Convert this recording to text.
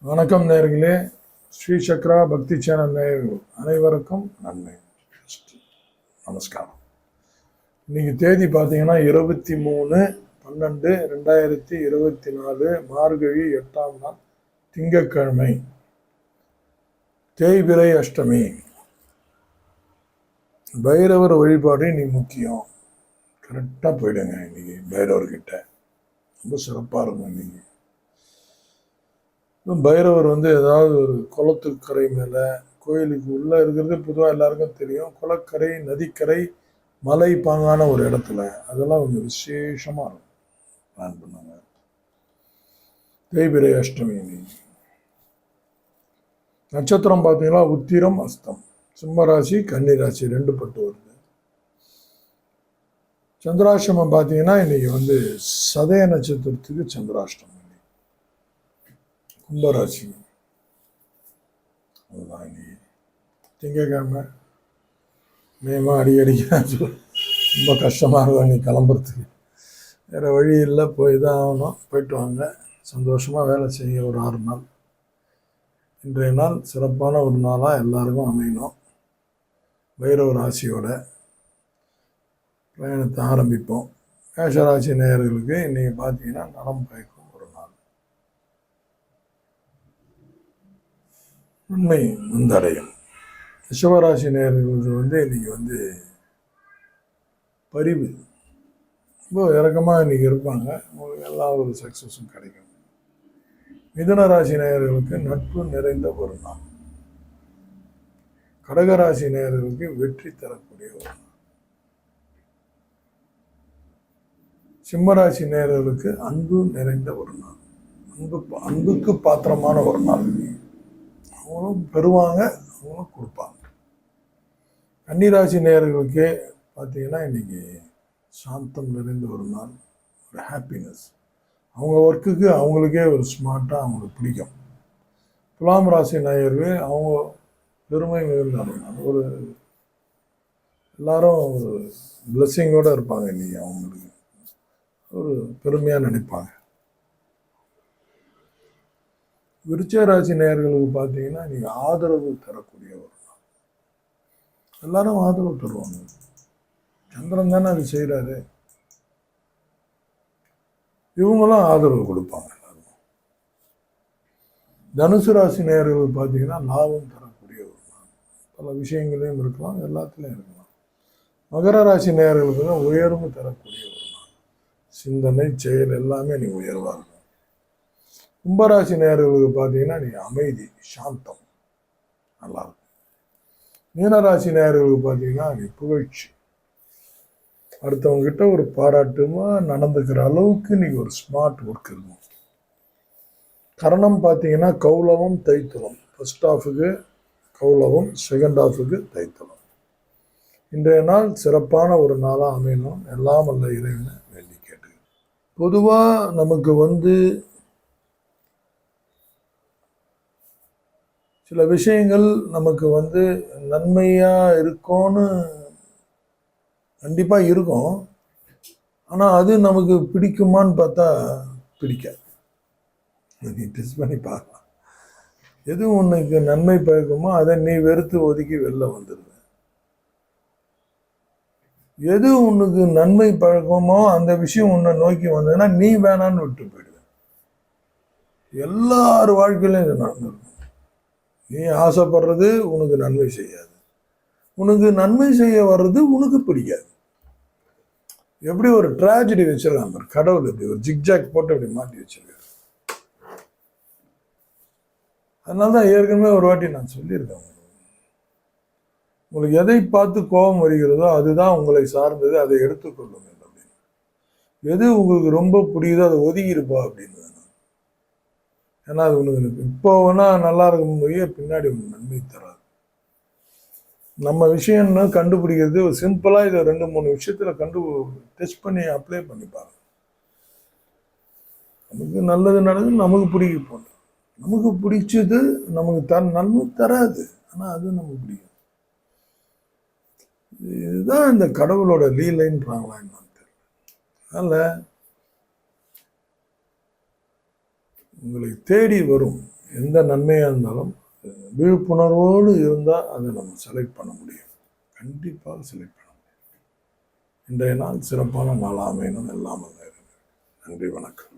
வணக்கம் நேர்களே ஸ்ரீ சக்ரா பக்தி சேனல் நேயர்கள் அனைவருக்கும் நன்மை நமஸ்காரம். இன்னைக்கு தேதி பார்த்தீங்கன்னா இருபத்தி மூணு பன்னெண்டு ரெண்டாயிரத்தி இருபத்தி நாலு மார்கழி எட்டாம் நாள் திங்கட்கிழமை. தேய்பிரை அஷ்டமி. பைரவர் வழிபாடு இன்னைக்கு முக்கியம். கரெக்டாக போயிடுங்க இன்னைக்கு பைரவர்கிட்ட. ரொம்ப சிறப்பாக இருக்கும் இன்னைக்கு. இன்னும் பைரவர் வந்து ஏதாவது ஒரு குளத்துக்கரை மேலே கோயிலுக்கு உள்ளே இருக்கிறது பொதுவாக எல்லாருக்கும் தெரியும். குளக்கரை நதிக்கரை மலை பாங்கான ஒரு இடத்துல. அதெல்லாம் கொஞ்சம் விசேஷமாக இருக்கும். பிளான் பண்ணுங்க. தேய்பிரை அஷ்டமி இன்னைக்கு. நட்சத்திரம் பார்த்தீங்கன்னா உத்திரம் அஸ்தம். சிம்மராசி கன்னிராசி ரெண்டு பட்டு வருது சந்திராஷ்டமம் பார்த்தீங்கன்னா இன்னைக்கு வந்து சதய நட்சத்திரத்துக்கு சந்திராஷ்டமம் கும்பராசி. அதுதான் இன்னைக்கு. திங்கக்கிழமை. மேமா அடிக்கடிக்க ரொம்ப கஷ்டமாக இருக்கும் இன்னைக்கு கிளம்புறதுக்கு. வேறு வழி இல்லை போய் தான் ஆகணும். போயிட்டு வாங்க சந்தோஷமாக வேலை செய்ய ஒரு ஆறு நாள். இன்றைய நாள் சிறப்பான ஒரு நாளாக எல்லாருக்கும் அமையணும். வைரவ ராசியோட பிரயாணத்தை ஆரம்பிப்போம். மேஷராசி நேயர்களுக்கு இன்றைக்கி பார்த்தீங்கன்னா நலம் பயக்கும் ஒரு நாள். உண்மை வந்தடையும். ரிஷவராசி நேயர்களுக்கு வந்து இன்றைக்கி வந்து பரிவு. ரொம்ப இறக்கமாக இன்றைக்கி இருப்பாங்க. உங்களுக்கு எல்லா ஒரு சக்ஸஸும் கிடைக்கும். மிதுன ராசி நேயர்களுக்கு நட்பு நிறைந்த ஒரு நாள். கடகராசி நேயர்களுக்கு வெற்றி தரக்கூடிய ஒரு நாள். சிம்மராசி நேரர்களுக்கு அன்பு நிறைந்த ஒரு நாள். அன்பு அன்புக்கு பாத்திரமான ஒரு நாள். அவங்களும் பெறுவாங்க அவங்களும் கொடுப்பாங்க. கன்னிராசி நேர்களுக்கு பார்த்தீங்கன்னா இன்னைக்கு சாந்தம் நிறைந்த ஒரு நாள் ஒரு ஹாப்பினஸ் அவங்க ஒர்க்குக்கு அவங்களுக்கே ஒரு ஸ்மார்ட்டாக அவங்களுக்கு பிடிக்கும். துலாம் ராசி நேயர்கள் அவங்க பெருமை மிகுந்தாங்க ஒரு எல்லாரும் ஒரு பிளெஸ்ஸிங்கோடு இருப்பாங்க இன்னைக்கு அவங்களுக்கு. ஒரு பெருமையாக நினைப்பாங்க. விருச்சிக ராசி நேயர்களுக்கு பார்த்தீங்கன்னா நீங்கள் ஆதரவு தரக்கூடிய ஒரு நாள் எல்லாரும் ஆதரவு தருவாங்க. சந்திரன் தானே அது செய்கிறாரு இவங்களும் ஆதரவு கொடுப்பாங்க எல்லாரும் தனுசு ராசி நேர்களுக்கு பார்த்தீங்கன்னா லாபம் தரக்கூடிய ஒரு நாள் பல விஷயங்களையும் இருக்கலாம் எல்லாத்துலேயும் இருக்கலாம். மகர ராசி நேர்களுக்கு தான் உயர்வு தரக்கூடிய ஒரு சிந்தனை செயல் எல்லாமே நீ உயர்வாக இருக்கும் கும்பராசி நேர்களுக்கு பார்த்தீங்கன்னா நீ அமைதி சாந்தம் நல்லா இருக்கும் மீனராசி நேர்களுக்கு பார்த்தீங்கன்னா நீ புகழ்ச்சி. அடுத்தவங்ககிட்ட ஒரு பாராட்டுமா நடந்துக்கிற அளவுக்கு நீ ஒரு ஸ்மார்ட் ஒர்க் இருக்கும் கரணம் பார்த்தீங்கன்னா கௌலவம் தைத்தலம் ஃபர்ஸ்ட் ஹாஃபுக்கு கௌலவம் செகண்ட் ஹாஃபுக்கு தைத்தலம் இன்றைய நாள் சிறப்பான ஒரு நாளாக அமையணும். எல்லாம் அல்ல இறைவனை. பொதுவாக நமக்கு வந்து சில விஷயங்கள் நமக்கு வந்து நன்மையாக இருக்கும்னு கண்டிப்பாக இருக்கும். ஆனால் அது நமக்கு பிடிக்குமான்னு பார்த்தா பிடிக்காது. நீ டெஸ்ட் பண்ணி பார்க்கலாம். எது உனக்கு நன்மை பயக்குமோ அதை நீ வெறுத்து ஒதுக்கி வெளில வந்துடும் எது உனக்கு நன்மை பழக்கமோ அந்த விஷயம் உன்னை நோக்கி வந்ததுன்னா நீ வேணான்னு விட்டு போயிடுவேன். எல்லார் வாழ்க்கையிலும் இது நடந்திருக்கும் நீ ஆசைப்படுறது உனக்கு நன்மை செய்யாது. உனக்கு நன்மை செய்ய வர்றது உனக்கு பிடிக்காது. எப்படி ஒரு ட்ராஜடி வச்சிருக்காங்க பாரு, கடவுள் இப்படி ஒரு ஜிக்ஜாக் போட்டு அப்படி மாட்டி வச்சிருக்காரு. அதனால தான் ஏற்கனவே ஒரு வாட்டி நான் சொல்லியிருக்கேன் உங்களுக்கு. எதை பார்த்து கோபம் வருகிறதோ அதுதான் உங்களை சார்ந்தது அதை எடுத்துக்கொள்ளுங்கள் அப்படின்னு. எது உங்களுக்கு ரொம்ப பிடிக்குதோ அதை ஒதுங்கி இருப்பா அப்படின்னு ஏன்னா அது உனக்கு இப்போ வேணால் நல்லா இருக்கும் போய் பின்னாடி ஒன்று நன்மை தராது. நம்ம விஷயம்னு கண்டுபிடிக்கிறது ஒரு சிம்பிளாக இதை ரெண்டு மூணு விஷயத்தில் கண்டு டெஸ்ட் பண்ணி அப்ளை பண்ணி பாருங்க. நமக்கு நல்லது நடக்குது நமக்கு பிடிக்க போகணும் நமக்கு பிடிச்சது நமக்கு த நன்மை தராது. ஆனால் அது நமக்கு பிடிக்கும். இதுதான் இந்த கடவுளோட லீலைன்றாங்களா என்னன்னு தெரியல. அதனால் உங்களை தேடி வரும் எந்த நன்மையாக இருந்தாலும் விழிப்புணர்வோடு இருந்தால் அதை நம்ம செலக்ட் பண்ண முடியும். கண்டிப்பாக செலக்ட் பண்ண முடியும். இன்றைய நாள் சிறப்பான நாள் அமையணும் எல்லாம் நன்றி வணக்கம்.